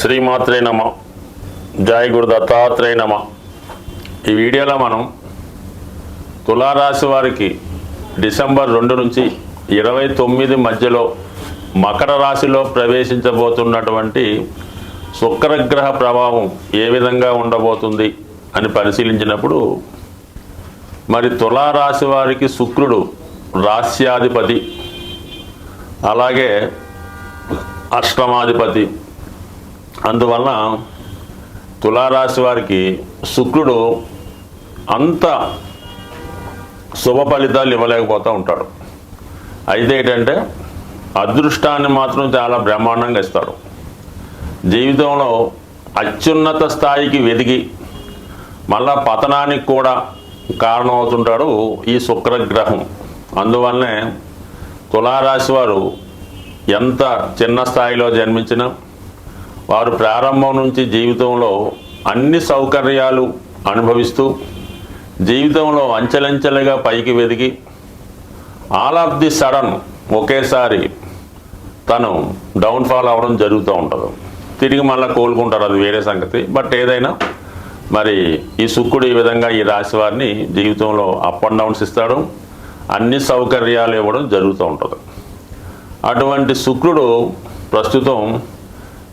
శ్రీమాత్రే నమ. జాయ్ గురు దత్తాత్రేయ నమ. ఈ వీడియోలో మనం తులారాశి వారికి డిసెంబర్ రెండు నుంచి ఇరవై తొమ్మిది మధ్యలో మకర రాశిలో ప్రవేశించబోతున్నటువంటి శుక్రగ్రహ ప్రభావం ఏ విధంగా ఉండబోతుంది అని పరిశీలించినప్పుడు మరి తులారాశి వారికి శుక్రుడు రాస్యాధిపతి అలాగే అష్టమాధిపతి అందువలన తులారాశి వారికి శుక్రుడు అంత శుభ ఫలితాలు ఇవ్వలేకపోతూ ఉంటాడు. అయితే ఏంటంటే అదృష్టాన్ని మాత్రం చాలా బ్రహ్మాండంగా ఇస్తాడు. జీవితంలో అత్యున్నత స్థాయికి వెదిగి మళ్ళా పతనానికి కూడా కారణమవుతుంటాడు ఈ శుక్రగ్రహం. అందువల్లనే తులారాశి వారు ఎంత చిన్న స్థాయిలో జన్మించినా వారు ప్రారంభం నుంచి జీవితంలో అన్ని సౌకర్యాలు అనుభవిస్తూ జీవితంలో అంచెలంచెలుగా పైకి వెదిగి ఆల్ ఆఫ్ ది సడన్ ఒకేసారి తను డౌన్ఫాల్ అవ్వడం జరుగుతూ ఉంటుంది. తిరిగి మళ్ళీ కోలుకుంటారు అది వేరే సంగతి. బట్ ఏదైనా మరి ఈ శుక్రుడు ఈ విధంగా ఈ రాశి వారిని జీవితంలో అప్ అండ్ డౌన్స్ ఇస్తాడు అన్ని సౌకర్యాలు ఇవ్వడం జరుగుతూ ఉంటుంది. అటువంటి శుక్రుడు ప్రస్తుతం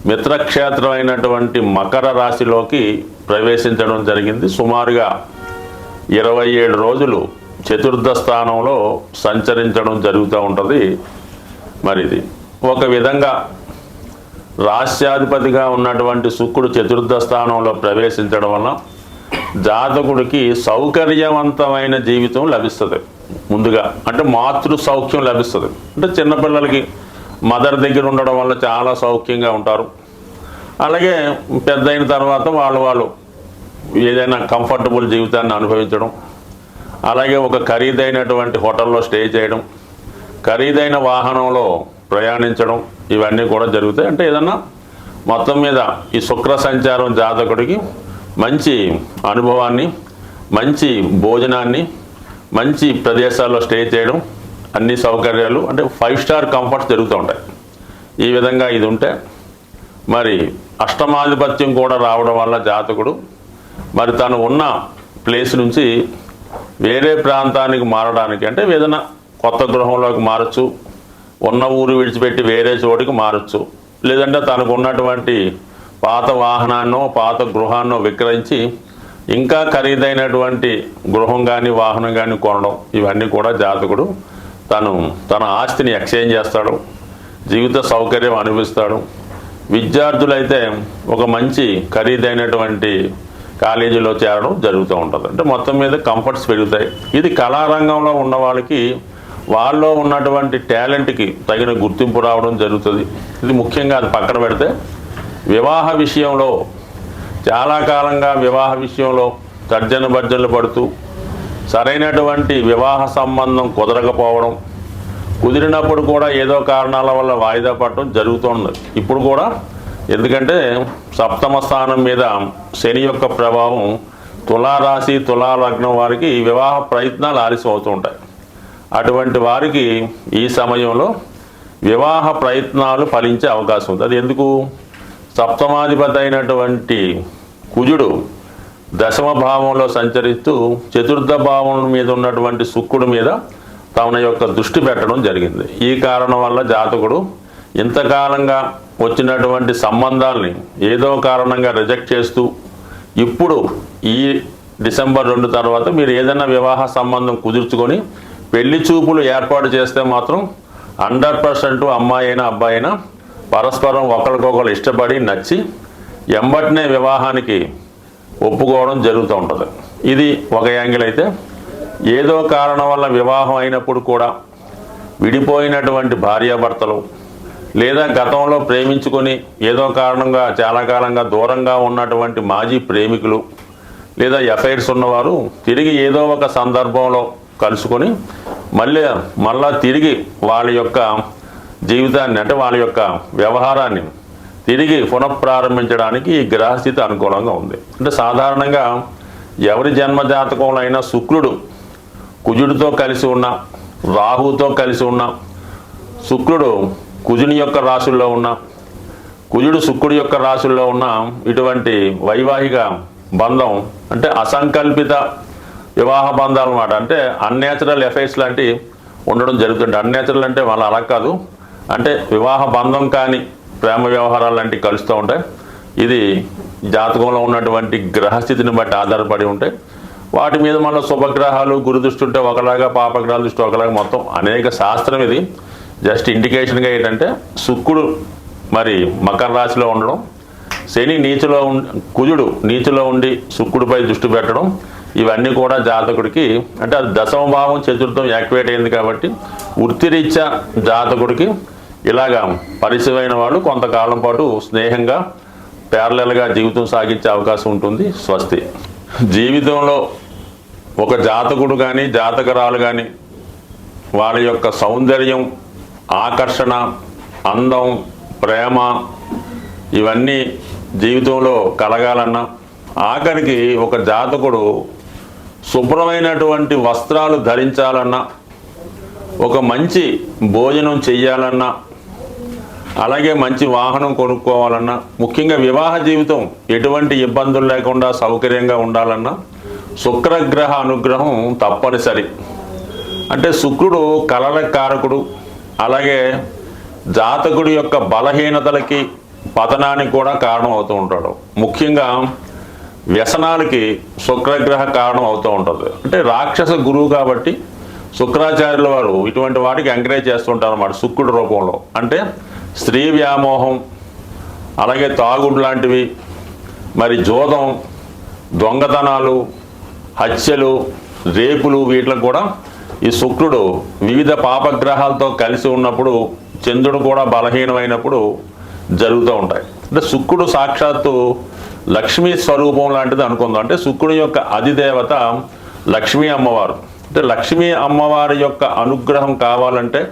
మిత్రక్షేత్రం అయినటువంటి మకర రాశిలోకి ప్రవేశించడం జరిగింది. సుమారుగా ఇరవై ఏడు రోజులు చతుర్థ స్థానంలో సంచరించడం జరుగుతూ ఉంటుంది. మరి ఇది ఒక విధంగా రాష్ట్రాధిపతిగా ఉన్నటువంటి శుక్రుడు చతుర్థ స్థానంలో ప్రవేశించడం వల్ల జాతకుడికి సౌకర్యవంతమైన జీవితం లభిస్తుంది. ముందుగా అంటే మాతృ సౌఖ్యం లభిస్తుంది. అంటే చిన్నపిల్లలకి మదర్ దగ్గర ఉండడం వల్ల చాలా సౌఖ్యంగా ఉంటారు. అలాగే పెద్ద అయిన తర్వాత వాళ్ళు వాళ్ళు ఏదైనా కంఫర్టబుల్ జీవితాన్ని అనుభవించడం అలాగే ఒక ఖరీదైనటువంటి హోటల్లో స్టే చేయడం ఖరీదైన వాహనంలో ప్రయాణించడం ఇవన్నీ కూడా జరుగుతాయి. అంటే ఏదన్నా మొత్తం మీద ఈ శుక్ర సంచారం జాతకుడికి మంచి అనుభవాన్ని మంచి భోజనాన్ని మంచి ప్రదేశాల్లో స్టే చేయడం అన్ని సౌకర్యాలు అంటే ఫైవ్ స్టార్ కంఫర్ట్స్ జరుగుతూ ఉంటాయి. ఈ విధంగా ఇది ఉంటే మరి అష్టమాధిపత్యం కూడా రావడం వల్ల జాతకుడు మరి తను ఉన్న ప్లేస్ నుంచి వేరే ప్రాంతానికి మారడానికి అంటే ఏదైనా కొత్త గృహంలోకి మారచ్చు ఉన్న ఊరు విడిచిపెట్టి వేరే చోటికి మారచ్చు లేదంటే తనకు ఉన్నటువంటి పాత వాహనాన్నో పాత గృహాన్నో విక్రయించి ఇంకా ఖరీదైనటువంటి గృహం కానీ వాహనం కానీ కొనడం ఇవన్నీ కూడా జాతకుడు తను తన ఆస్తిని ఎక్స్చేంజ్ చేస్తాడు జీవిత సౌకర్యం అనిపిస్తాడు విద్యార్థులైతే ఒక మంచి ఖరీదైనటువంటి కాలేజీలో చేరడం జరుగుతూ ఉంటుంది. అంటే మొత్తం మీద కంఫర్ట్స్ పెరుగుతాయి. ఇది కళారంగంలో ఉన్న వాళ్ళకి వాళ్ళలో ఉన్నటువంటి టాలెంట్కి తగిన గుర్తింపు రావడం జరుగుతుంది. ఇది ముఖ్యంగా అది పక్కన పెడితే వివాహ విషయంలో చాలా కాలంగా వివాహ విషయంలో తర్జన భర్జనలు పడుతూ సరైనటువంటి వివాహ సంబంధం కుదరకపోవడం కుదిరినప్పుడు కూడా ఏదో కారణాల వల్ల వాయిదా పడటం జరుగుతుంది ఇప్పుడు కూడా ఎందుకంటే సప్తమ స్థానం మీద శని యొక్క ప్రభావం తులారాశి తులాలగ్నం వారికి వివాహ ప్రయత్నాలు ఆలస్యం ఉంటాయి. అటువంటి వారికి ఈ సమయంలో వివాహ ప్రయత్నాలు ఫలించే అవకాశం ఉంది. అది ఎందుకు? సప్తమాధిపతి అయినటువంటి కుజుడు దశమ భావంలో సంచరిస్తూ చతుర్థ భావం మీద ఉన్నటువంటి శుక్రుడి మీద తమ యొక్క దృష్టి పెట్టడం జరిగింది. ఈ కారణం వల్ల జాతకుడు ఇంతకాలంగా వచ్చినటువంటి సంబంధాల్ని ఏదో కారణంగా రిజెక్ట్ చేస్తూ ఇప్పుడు ఈ డిసెంబర్ రెండు తర్వాత మీరు ఏదైనా వివాహ సంబంధం కుదుర్చుకొని పెళ్ళి చూపులు ఏర్పాటు చేస్తే మాత్రం హండ్రెడ్ పర్సెంట్ అమ్మాయి అయినా అబ్బాయి అయినా పరస్పరం ఒకరికొకరు ఇష్టపడి నచ్చి ఎంబటినే వివాహానికి ఒప్పుకోవడం జరుగుతూ ఉంటుంది. ఇది ఒక యాంగిల్ అయితే ఏదో కారణం వల్ల వివాహం అయినప్పుడు కూడా విడిపోయినటువంటి భార్యాభర్తలు లేదా గతంలో ప్రేమించుకొని ఏదో కారణంగా చాలా కాలంగా దూరంగా ఉన్నటువంటి మాజీ ప్రేమికులు లేదా ఎఫ్ఐఆర్స్ ఉన్నవారు తిరిగి ఏదో ఒక సందర్భంలో కలుసుకొని మళ్ళీ మళ్ళా తిరిగి వాళ్ళ యొక్క జీవితాన్ని అంటే వాళ్ళ యొక్క వ్యవహారాన్ని తిరిగి పునఃప్రారంభించడానికి ఈ గ్రహస్థితి అనుకూలంగా ఉంది. అంటే సాధారణంగా ఎవరి జన్మ జాతకంలో అయినా శుక్రుడు కుజుడితో కలిసి ఉన్న రాహుతో కలిసి ఉన్న శుక్రుడు కుజుని యొక్క రాశుల్లో ఉన్న కుజుడు శుక్రుడి యొక్క రాశుల్లో ఉన్న ఇటువంటి వైవాహిక బంధం అంటే అసంకల్పిత వివాహ బంధాలు అన్నమాట. అంటే అన్యాచురల్ ఎఫెక్ట్స్ లాంటివి ఉండడం జరుగుతుంది అన్యాచురల్ అంటే వాళ్ళ అలా కాదు. అంటే వివాహ బంధం కానీ ప్రేమ వ్యవహారాలు లాంటివి కలుస్తూ ఉంటాయి. ఇది జాతకంలో ఉన్నటువంటి గ్రహస్థితిని బట్టి ఆధారపడి ఉంటాయి. వాటి మీద మన శుభగ్రహాలు గురు దృష్టి ఉంటే ఒకలాగా పాపగ్రహాల దృష్టి ఒకలాగా మొత్తం అనేక శాస్త్రం ఇది. జస్ట్ ఇండికేషన్గా ఏంటంటే శుక్రుడు మరి మకర రాశిలో ఉండడం శని నీచులో ఉం కుజుడు నీచులో ఉండి శుక్రుడిపై దృష్టి పెట్టడం ఇవన్నీ కూడా జాతకుడికి అంటే అది దశమ భావం చతుర్థం యాక్టివేట్ అయింది కాబట్టి వృత్తిరీత్యా జాతకుడికి ఇలాగా పరిచయమైన వాళ్ళు కొంతకాలం పాటు స్నేహంగా ప్యారలల్గా జీవితం సాగించే అవకాశం ఉంటుంది స్వస్తి. జీవితంలో ఒక జాతకుడు కానీ జాతకరాలు కానీ వారి యొక్క సౌందర్యం ఆకర్షణ అందం ప్రేమ ఇవన్నీ జీవితంలో కలగాలన్నా ఆఖరికి ఒక జాతకుడు శుభ్రమైనటువంటి వస్త్రాలు ధరించాలన్నా ఒక మంచి భోజనం చెయ్యాలన్నా అలాగే మంచి వాహనం కొనుక్కోవాలన్నా ముఖ్యంగా వివాహ జీవితం ఎటువంటి ఇబ్బందులు లేకుండా సౌకర్యంగా ఉండాలన్నా శుక్రగ్రహ అనుగ్రహం తప్పనిసరి. అంటే శుక్రుడు కలల కారకుడు అలాగే జాతకుడి యొక్క బలహీనతలకి పతనానికి కూడా కారణం అవుతూ ఉంటాడు. ముఖ్యంగా వ్యసనాలకి శుక్రగ్రహ కారణం అవుతూ ఉంటుంది. అంటే రాక్షస గురువు కాబట్టి శుక్రాచార్యుల వారు ఇటువంటి వాటికి ఎంకరేజ్ చేస్తుంటారు అన్నమాట శుక్రుడి రూపంలో. అంటే స్త్రీ వ్యామోహం అలాగే తాగుడు లాంటివి మరి జోదం దొంగతనాలు హత్యలు రేపులు వీటిని కూడా ఈ శుక్రుడు వివిధ పాపగ్రహాలతో కలిసి ఉన్నప్పుడు చంద్రుడు కూడా బలహీనమైనప్పుడు జరుగుతూ ఉంటాయి. అంటే శుక్రుడు సాక్షాత్తు లక్ష్మీ స్వరూపం లాంటిది అనుకుందాం. అంటే శుక్రుడి యొక్క అధిదేవత లక్ష్మీ అమ్మవారు. అంటే లక్ష్మీ అమ్మవారి యొక్క అనుగ్రహం కావాలంటే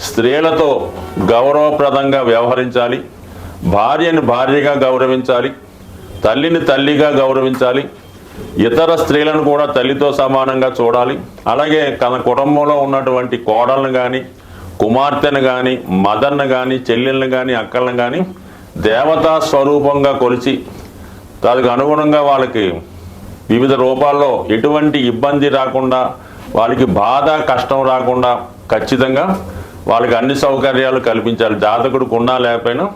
స్త్రీలతో గౌరవప్రదంగా వ్యవహరించాలి భార్యని భార్యగా గౌరవించాలి తల్లిని తల్లిగా గౌరవించాలి ఇతర స్త్రీలను కూడా తల్లితో సమానంగా చూడాలి. అలాగే తన కుటుంబంలో ఉన్నటువంటి కోడలను కానీ కుమార్తెను కానీ మదర్ను కానీ చెల్లెళ్ళని కానీ అక్కలను కానీ దేవతా స్వరూపంగా కొలిచి దానికి అనుగుణంగా వాళ్ళకి వివిధ రూపాల్లో ఎటువంటి ఇబ్బంది రాకుండా వాళ్ళకి బాధ కష్టం రాకుండా ఖచ్చితంగా వాళ్ళకి అన్ని సౌకర్యాలు కల్పించాలి. జాతకుడు ఉన్నా లేకపోయినా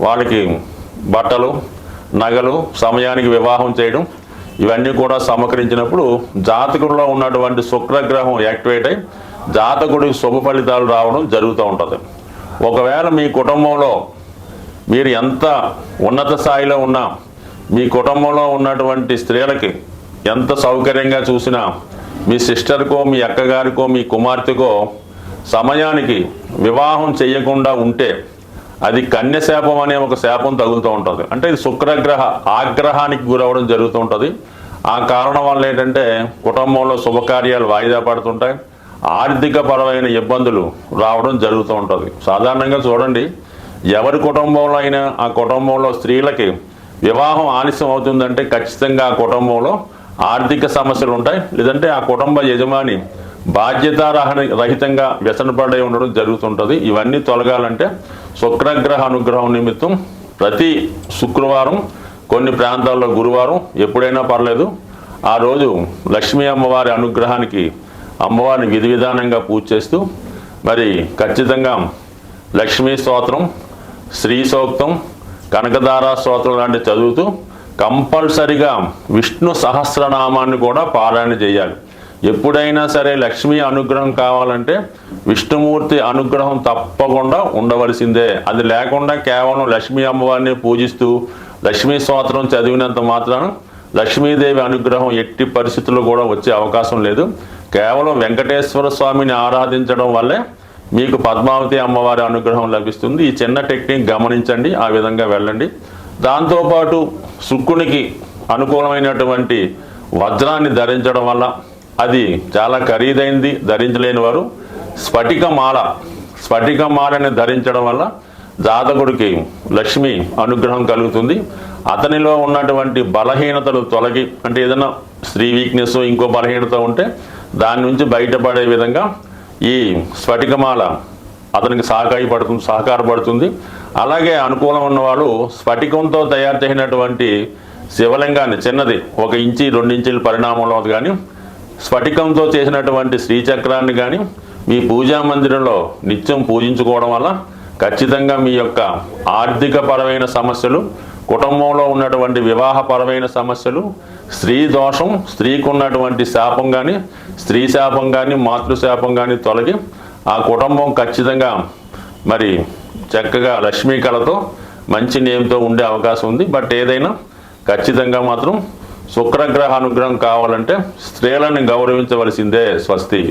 వాళ్ళకి బట్టలు నగలు సమయానికి వివాహం చేయడం ఇవన్నీ కూడా సమకరించినప్పుడు జాతకుడిలో ఉన్నటువంటి శుక్రగ్రహం యాక్టివేట్ అయి జాతకుడికి శుభ ఫలితాలు రావడం జరుగుతూ ఉంటుంది. ఒకవేళ మీ కుటుంబంలో మీరు ఎంత ఉన్నత స్థాయిలో ఉన్నా మీ కుటుంబంలో ఉన్నటువంటి స్త్రీలకి ఎంత సౌకర్యంగా చూసినా మీ సిస్టర్కో మీ అక్కగారికో మీ కుమార్తెకో సమయానికి వివాహం చేయకుండా ఉంటే అది కన్య శాపం అనే ఒక శాపం తగులుతూ ఉంటుంది. అంటే ఇది శుక్రగ్రహ ఆగ్రహానికి గురవడం జరుగుతూ ఉంటుంది. ఆ కారణం వల్ల ఏంటంటే కుటుంబంలో శుభకార్యాలు వాయిదా పడుతుంటాయి. ఆర్థిక పరమైన ఇబ్బందులు రావడం జరుగుతూ ఉంటుంది. సాధారణంగా చూడండి ఎవరి కుటుంబంలో అయినా ఆ కుటుంబంలో స్త్రీలకి వివాహం ఆలస్యం అవుతుందంటే ఖచ్చితంగా ఆ కుటుంబంలో ఆర్థిక సమస్యలు ఉంటాయి. లేదంటే ఆ కుటుంబ యజమాని బాధ్యతారహణ రహితంగా వ్యసనపడే ఉండడం జరుగుతుంటుంది. ఇవన్నీ తొలగాలంటే శుక్రగ్రహ అనుగ్రహం నిమిత్తం ప్రతి శుక్రవారం కొన్ని ప్రాంతాల్లో గురువారం ఎప్పుడైనా పర్లేదు. ఆ రోజు లక్ష్మీ అమ్మవారి అనుగ్రహానికి అమ్మవారిని విధి విధానంగా పూజ చేస్తూ మరి ఖచ్చితంగా లక్ష్మీ స్తోత్రం శ్రీ సూక్తం కనకదారా స్తోత్రం లాంటివి చదువుతూ కంపల్సరిగా విష్ణు సహస్రనామాన్ని కూడా పారాయణ చేయాలి. ఎప్పుడైనా సరే లక్ష్మీ అనుగ్రహం కావాలంటే విష్ణుమూర్తి అనుగ్రహం తప్పకుండా ఉండవలసిందే. అది లేకుండా కేవలం లక్ష్మీ అమ్మవారిని పూజిస్తూ లక్ష్మీ స్తోత్రం చదివినంత మాత్రాన లక్ష్మీదేవి అనుగ్రహం ఎట్టి పరిస్థితుల్లో కూడా వచ్చే అవకాశం లేదు. కేవలం వెంకటేశ్వర స్వామిని ఆరాధించడం వల్లే మీకు పద్మావతి అమ్మవారి అనుగ్రహం లభిస్తుంది. ఈ చిన్న టెక్నిక్ గమనించండి ఆ విధంగా వెళ్ళండి. దాంతోపాటు శుక్రునికి అనుకూలమైనటువంటి వజ్రాన్ని ధరించడం వల్ల అది చాలా ఖరీదైంది ధరించలేని వారు స్ఫటికమాల స్ఫటికమాలని ధరించడం వల్ల జాతకుడికి లక్ష్మి అనుగ్రహం కలుగుతుంది. అతనిలో ఉన్నటువంటి బలహీనతలు తొలగి అంటే ఏదైనా స్త్రీ వీక్నెస్ ఇంకో బలహీనత ఉంటే దాని నుంచి బయటపడే విధంగా ఈ స్ఫటికమాల అతనికి సహకాయపడుతుంది సహకారపడుతుంది. అలాగే అనుకూలం ఉన్నవాళ్ళు స్ఫటికంతో తయారు చేసినటువంటి శివలింగాన్ని చిన్నది ఒక ఇంచి రెండు ఇంచుల పరిణామంలో కానీ స్ఫటికంతో చేసినటువంటి శ్రీచక్రాన్ని కానీ మీ పూజా మందిరంలో నిత్యం పూజించుకోవడం వల్ల ఖచ్చితంగా మీ యొక్క ఆర్థిక పరమైన సమస్యలు కుటుంబంలో ఉన్నటువంటి వివాహపరమైన సమస్యలు స్త్రీ దోషం స్త్రీకున్నటువంటి శాపం కానీ స్త్రీ శాపం కానీ మాతృశాపం కానీ తొలగి ఆ కుటుంబం ఖచ్చితంగా మరి చక్కగా లక్ష్మీ కళతో మంచి నేమ్తో ఉండే అవకాశం ఉంది. బట్ ఏదైనా ఖచ్చితంగా మాత్రం శుక్రగ్రహ అనుగ్రహం కావాలంటే స్త్రీలను గౌరవించవలసిందే స్వస్తి.